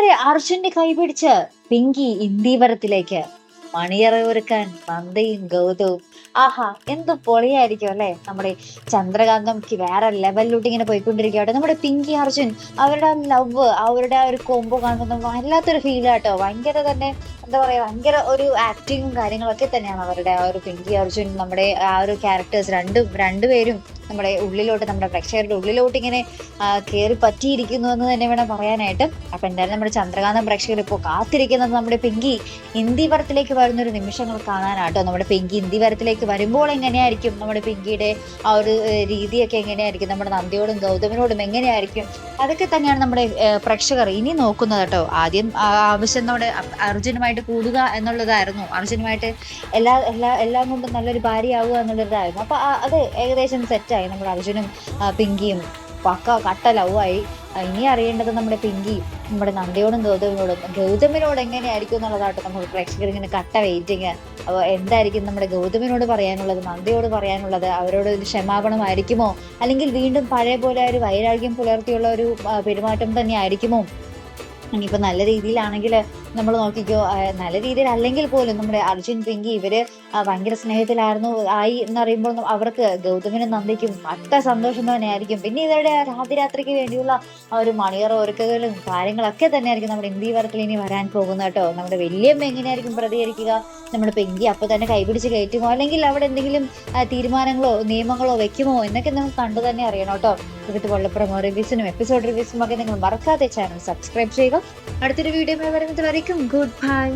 അർജുന്റെ കൈപിടിച്ച് പിങ്കി ഇന്ദീവരത്തിലേക്ക് മണിയറ ഒരുക്കാൻ നന്ദയും ഗൗതവും. ആഹാ എന്ത് പൊളിയായിരിക്കും അല്ലെ? നമ്മുടെ ചന്ദ്രകാന്തംക്ക് വേറെ ലെവലിലോട്ട് ഇങ്ങനെ പോയിക്കൊണ്ടിരിക്കുകയാട്ടെ. നമ്മുടെ പിങ്കി അർജുൻ അവരുടെ ആ ലവ് അവരുടെ ആ ഒരു കോംബോ കാണുമ്പോൾ വല്ലാത്തൊരു ഫീൽ ആട്ടോ. ഭയങ്കര തന്നെ എന്താ പറയാ ഭയങ്കര ഒരു ആക്ടിങ്ങും കാര്യങ്ങളൊക്കെ തന്നെയാണ് അവരുടെ ആ ഒരു പിങ്കി അർജുൻ നമ്മുടെ ആ ഒരു ക്യാരക്ടേഴ്സ് രണ്ടും രണ്ടുപേരും നമ്മുടെ ഉള്ളിലോട്ട് നമ്മുടെ പ്രേക്ഷകരുടെ ഉള്ളിലോട്ട് ഇങ്ങനെ കയറി പറ്റിയിരിക്കുന്നു എന്ന് തന്നെ വേണം പറയാനായിട്ട്. അപ്പം എന്തായാലും നമ്മുടെ ചന്ദ്രകാന്തം പ്രേക്ഷകർ ഇപ്പോൾ കാത്തിരിക്കുന്നത് നമ്മുടെ പിങ്കി ഹിന്ദി പടത്തിലേക്ക് വരുന്ന ഒരു നിമിഷങ്ങൾ കാണാനാട്ടോ. നമ്മുടെ പിങ്കി ഹിന്ദി പരത്തിലേക്ക് വരുമ്പോൾ എങ്ങനെയായിരിക്കും നമ്മുടെ പിങ്കിയുടെ ആ ഒരു രീതിയൊക്കെ എങ്ങനെയായിരിക്കും? നമ്മുടെ നന്ദിയോടും ഗൗതമിനോടും എങ്ങനെയായിരിക്കും? അതൊക്കെ തന്നെയാണ് നമ്മുടെ പ്രേക്ഷകർ ഇനി നോക്കുന്നത് കേട്ടോ. ആദ്യം ആവശ്യത്തോടെ അർജുനുമായിട്ട് കൂടുക എന്നുള്ളതായിരുന്നു. അർജുനുമായിട്ട് എല്ലാ എല്ലാ എല്ലാം കൊണ്ടും നല്ലൊരു ഭാര്യയാവുക എന്നുള്ളതായിരുന്നു അപ്പൊ ആ- അത് ഏകദേശം സെറ്റായി നമ്മുടെ അർജുനും പിങ്കിയും പക്ക കട്ട ലവായി ഇനി അറിയേണ്ടത് നമ്മുടെ പിങ്കി നമ്മുടെ നന്ദിയോടും ഗൗതമിനോടും. ഗൗതമിനോട് എങ്ങനെയായിരിക്കും എന്നുള്ളതാട്ടോ നമ്മൾ പ്രേക്ഷകർ ഇങ്ങനെ കട്ട വെയിറ്റിങ് അപ്പോൾ എന്തായിരിക്കും നമ്മുടെ ഗൗതമിനോട് പറയാനുള്ളത് നന്ദിയോട് പറയാനുള്ളത് അവരോട് ഒരു ക്ഷമാപണമായിരിക്കുമോ? അല്ലെങ്കിൽ വീണ്ടും പഴയ പോലെ ഒരു വൈരാഗ്യം പുലർത്തിയുള്ള ഒരു പെരുമാറ്റം തന്നെ ആയിരിക്കുമോ? ഇനിയിപ്പോൾ നല്ല രീതിയിലാണെങ്കിൽ നമ്മൾ നോക്കിക്കോ നല്ല രീതിയിൽ അല്ലെങ്കിൽ പോലും നമ്മുടെ അർജുൻ പിങ്കി ഇവർ ഭയങ്കര സ്നേഹത്തിലായിരുന്നു ആയി എന്ന് പറയുമ്പോൾ അവർക്ക് ഗൗതമിനും നന്ദിക്കും അത്ര സന്തോഷം തന്നെയായിരിക്കും. പിന്നെ ഇവരുടെ രാത്രിക്ക് വേണ്ടിയുള്ള ആ ഒരു മണിയറ ഒരുക്കുകളും കാര്യങ്ങളൊക്കെ തന്നെയായിരിക്കും നമ്മുടെ ഇന്ത്യ വരത്തിൽ ഇനി വരാൻ പോകുന്നത് കേട്ടോ. നമ്മുടെ വലിയമ്മ എങ്ങനെയായിരിക്കും പ്രതികരിക്കുക? നമ്മുടെ പെങ്കി അപ്പോൾ തന്നെ കൈപിടിച്ച് കയറ്റുമോ? അല്ലെങ്കിൽ അവിടെ എന്തെങ്കിലും തീരുമാനങ്ങളോ നിയമങ്ങളോ വെക്കുമോ? എന്നൊക്കെ നമുക്ക് കണ്ടു തന്നെ അറിയണം കേട്ടോ. ഇതുപോലുള്ള ഓരോ റിവ്യൂസിനും എപ്പിസോഡ് റിവ്യൂസിനും ഒക്കെ നിങ്ങൾ മറക്കാതെ ചാനൽ സബ്സ്ക്രൈബ് ചെയ്യുക. അടുത്തൊരു വീഡിയോ വരുന്നത് വരയ്ക്കും ഗുഡ് ബൈ